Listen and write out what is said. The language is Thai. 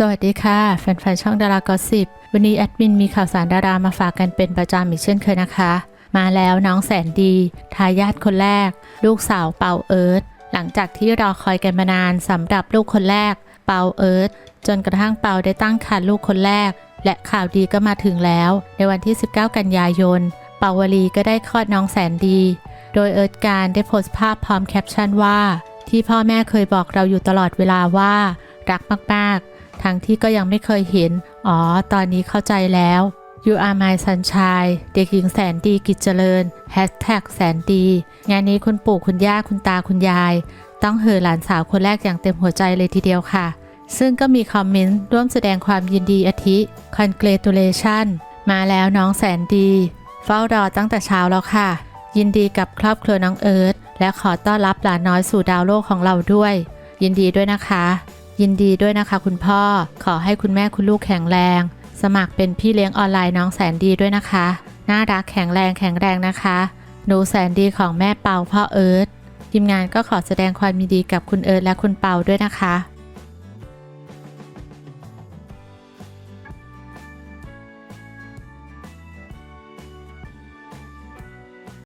สวัสดีค่ะ แฟนๆ ช่องดารากอสิบวันนี้แอดมินมีข่าวสารดารามาฝากกันเป็นประจำอีกเช่นเคยนะคะ มาแล้วน้องแสนดี ทายาทคนแรก ลูกสาวเปาเอิร์ธหลังจากที่รอคอยกันมานานสำหรับลูกคนแรก เปาเอิร์ธจนกระทั่งเปาได้ตั้งครรภ์ลูกคนแรก และข่าวดีก็มาถึงแล้ว ในวันที่ 19 กันยายน เปาวลีก็ได้คลอดน้องแสนดี โดยเอิร์ธการได้โพสต์ภาพพร้อมแคปชั่นว่า ที่พ่อแม่เคยบอกเราอยู่ตลอดเวลาว่า รักมากๆ ทั้งที่ก็ยังไม่เคยเห็น อ๋อ ตอนนี้เข้าใจแล้ว You are my sunshine เด็กหญิงแสนดีกิจเจริญ Hashtag แสนดี งานนี้คุณปู่คุณย่าคุณตาคุณยาย ต้องเห่อหลานสาวคนแรกอย่างเต็มหัวใจเลยทีเดียวค่ะ ซึ่งก็มีคอมเมนต์ร่วมแสดงความยินดีอาทิ Congratulation มาแล้วน้องแสนดี เฝ้ารอตั้งแต่เช้าแล้วค่ะ ยินดีกับครอบครัวน้องเอิร์ธและขอต้อนรับหลานน้อยสู่ดาวโลกของเราด้วย ยินดีด้วยนะคะ ยินดีด้วยนะคะคุณพ่อ ขอให้คุณแม่คุณลูกแข็งแรง สมัครเป็นพี่เลี้ยงออนไลน์น้องแสนดีด้วยนะคะ น่ารักแข็งแรงแข็งแรงนะคะ หนูแสนดีของแม่เปาพ่อเอิร์ธทีมงานก็ขอแสดงความยินดีกับคุณเอิร์ธและคุณเปาด้วยนะคะ